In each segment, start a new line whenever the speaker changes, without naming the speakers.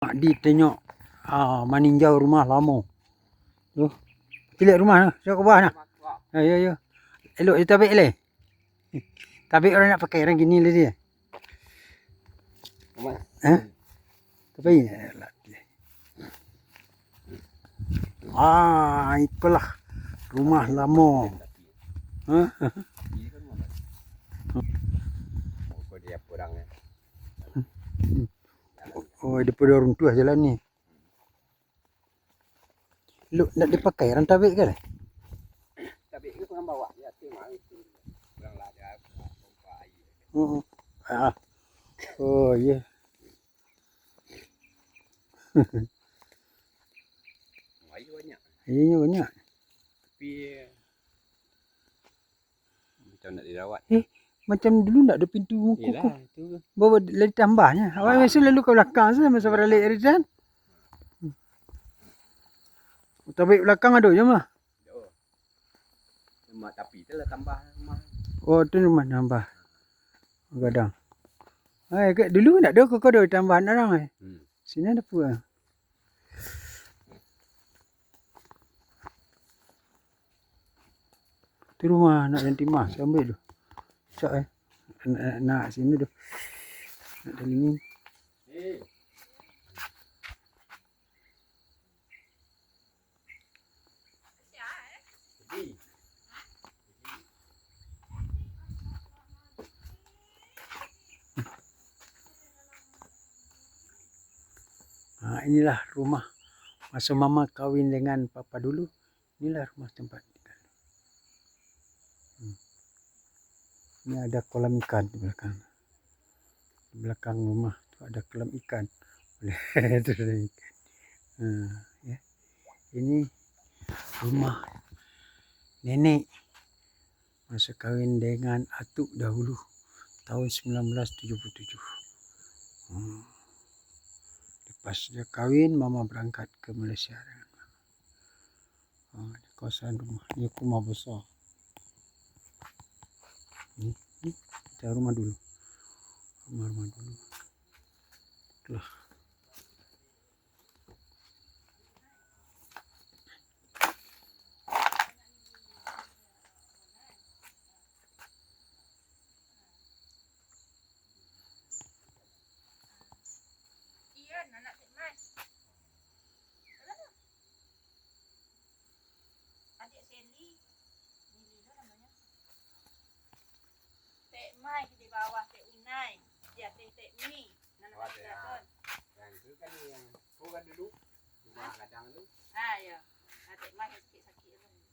Mak Di tengok ah, meninjau rumah lama. Tu. Lihat rumah tu. Tengok ke bawah nak. Ya, ya, ya. Elok dia tabik le. Tabik orang nak pakai orang gini le dia. Ha? Tapi lah. Ah, itulah rumah lama. Ha?
Kau dia apa orang eh.
Oh, daripada orang tua jalan ni. Lu nak dipakai orang tabik ke?
Tapi itu orang bawa dia tu mai tu. Orang lah dia air.
Oh, ah. Oh, ya.
Mai banyak.
Ini banyak.
Tapi macam nak dirawat.
Macam dulu tak ada pintu kuku.
Tu.
Bawa lagi tambahnya. Awak biasa lalu ke belakang saja masa balik Rizal. Tabik belakang ada je mah.
Rumah tapi tu lah tambah rumah.
Oh, tu rumah tambah. Kadang. Eh, kat dulu tak ada kau ada tambahan orang eh.
Hmm.
Sini ada apa? Tu rumah nak dan timah. Saya ambil tu. Cak eh. Nak, nak sini tu. Nak dari ni.
Eh.
Ha, inilah rumah masa mama kahwin dengan papa dulu. Inilah rumah tempat tinggal. Hmm. Ini ada kolam ikan di belakang. Di belakang rumah tu ada kolam ikan. Boleh tu ada ikan. Ha, ya. Ini rumah nenek masa kahwin dengan atuk dahulu tahun 1977. Hmm. Lepas dia kahwin, mama berangkat ke Malaysia dengan mama. Ha, di kawasan rumah. Ni rumah besar. Ni, ni kita rumah dulu. Rumah-rumah dulu. Itulah.
Ian, anak Cik Mai. Mana? Adik Sally. Ni Lila namanya. Cik Mai di bawah Cik Unai. Dia Cik Cik Mi. Nama
Oh,
dia
ada.
kan.
yang tu kan yang tu kan dulu. Rumah kadang tu.
Ah ya. Ah, Cik Mai yang sakit-sakit tu.
Hmm.
Pelak lah rumah tadi.
Ya. Ya,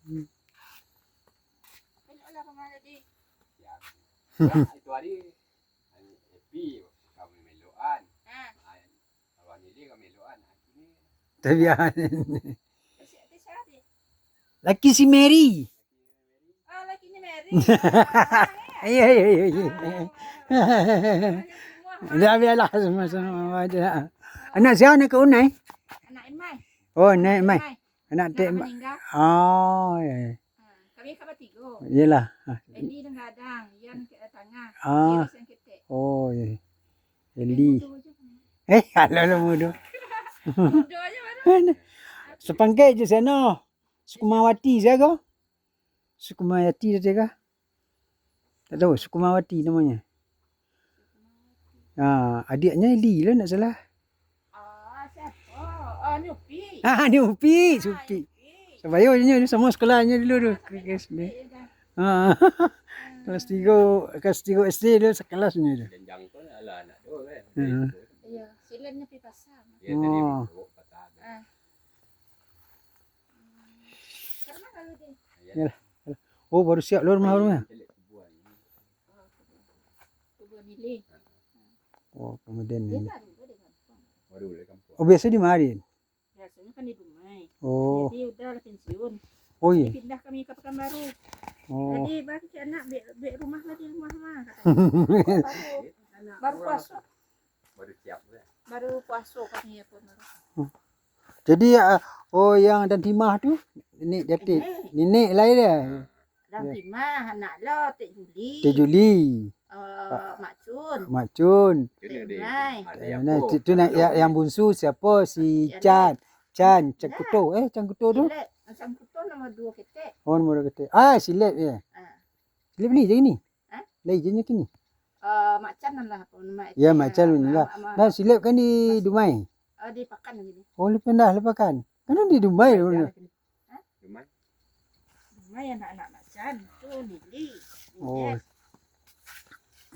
itu hari hari happy kami meloan.
Ha.
Ah, Kalau ni dia kami meloan. Ah, Ini
Tapi
Asyik adik siapa?
Laki si Mary.
Ah, laki ni Mary.
Ya, ya, ya, ya.
Semua.
Dah biarlah sama-sama aja. Anak siapa anak ke Unai?
Anak Imai.
Oh, anak. Anak
Nak
Tek.
meninggal.
Oh, ya.
Ha. Kami kabar tiga.
Yelah. Ah,
Eddie dan gadang, Ian ke tengah.
Ah.
Yang ketek.
Oh, ya. Eli. Eh, kalau lah muda.
Bodoh je mana?
Sepangkai je sana. Sukumawati saya kau. Sukumawati dia kah? Tak tahu, Sukumawati namanya. Ha, adiknya Eli lah nak salah.
Ah, siapa? Ah, ni Upi.
Ha, ni Upi,
Ah,
Supi.
Upi.
Sebayo je ni sama sekolahnya dulu tu.
Sampai
Kelas ni. Ha. Kelas 3, kelas 3 SD dia sekelas ni tu.
jenjang tu adalah anak tu kan.
Hmm.
Ya, silennya pergi pasar.
Dia tadi
Oh.
Ah. Karena kalau dia
Yalah. Oh, baru siap lu rumah rumah.
Nilai,
Oh, kemudian
dia
ni. Oh, biasa di Marin.
Biasanya kan di Dumai.
Oh.
Jadi udah lah pensiun.
Oh,
Dia
ya.
pindah kami ke Pekanbaru.
Oh.
Jadi bagi cik anak bek, bek rumah lagi rumah mah. katanya. baru, baru puasa.
Baru siap kan.
Baru puasa kami ya pun. baru.
Jadi ah, oh yang dan timah tu nenek jati. Nenek lain dia.
Dan timah anak lo Tek Juli.
Teh Juli.
Uh, Mak Cun.
Mak Cun. Nah,
pun.
tu, nak yang, yang bungsu siapa? Si
Yang
Chan. Chan, Chan Kuto. Eh, Chan Kuto tu.
Silet. Macam kutu nombor dua ketek.
Oh, nombor kata. Ah, silap ya.
Ah.
Silap ni je ni.
Ha?
Lagi je ni kini.
Uh, Mak Chan lah. apa nama
Ya,
etek,
Mak Chan
ah,
ni lah.
ah, ah,
Nah, silap kan di Dumai.
ah, di pakan lagi ni.
Oh, lepas dah, lepas kan. Kan di Dumai. Tu.
lah kini. Rumah.
Lumayan anak-anak Mak Chan. Tu Lili.
Oh,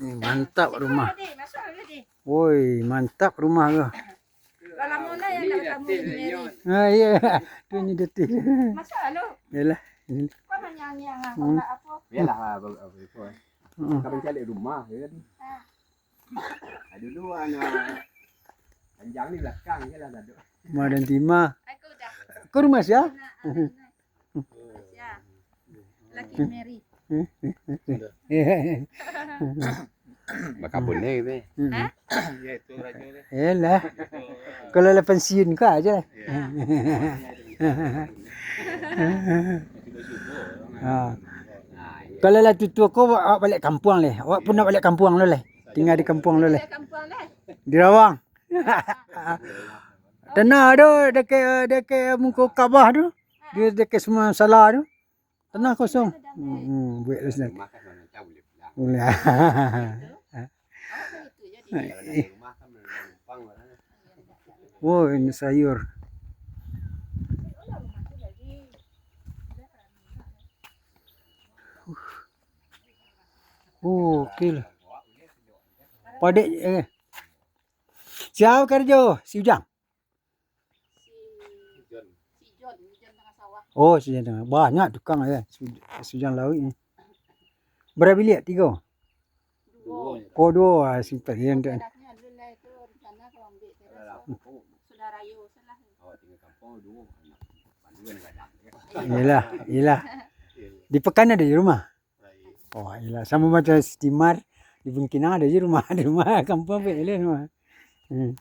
ni mantap rumah. Woi, mantap rumah tu.
Kalau mula yang
Ni
nak
dah
kamu.
Ah, ya. Tu ni detik.
Masuk lalu.
Yalah.
Kau menyanyi yang apa
Hmm.
nak apa?
Biarlah apa apa apa.
Hmm.
Kau cari rumah ya kan.
Ah.
Ah, dulu anak panjang ni belakang je lah dah.
Ma dan Tima.
Aku dah.
Kau rumah siapa?
Ya. Laki Mary.
Bakabun ni gitu.
Ha?
Ya itu raja ni.
Yalah. Kalau lah pensiun kau aja. Ha. Kalau lah tutua kau awak balik kampung leh. Awak pun nak balik kampung lo leh. Tinggal di kampung lo leh.
Lah.
Di Rawang. Tanah tu dekat dekat muka Kaabah tu. Dia dekat semua salah tu. Tanah kosong. Hmm, buat lah senang. Oh, ini sayur. Oh, okey lah. Padik eh. Siapa kerja? Si Ujang.
Si si John, si John tengah sawah.
Oh, si Ujang. Banyak tukang eh. Si si Ujang laut ni. Berapa bilik? Tiga?
Dua.
Oh, dua. Ah, Simpan. Yang tu.
Anaknya dulu itu rencana kalau ambil teras. Sudah rayu salah.
Oh tinggal kampung dulu anak panduan kadang.
Yelah, yelah. Di Pekan ada je rumah. Oh, yelah. Sama macam si Timar. Di Bungkina ada je rumah. Di rumah kampung apa? Yelah rumah. Hmm.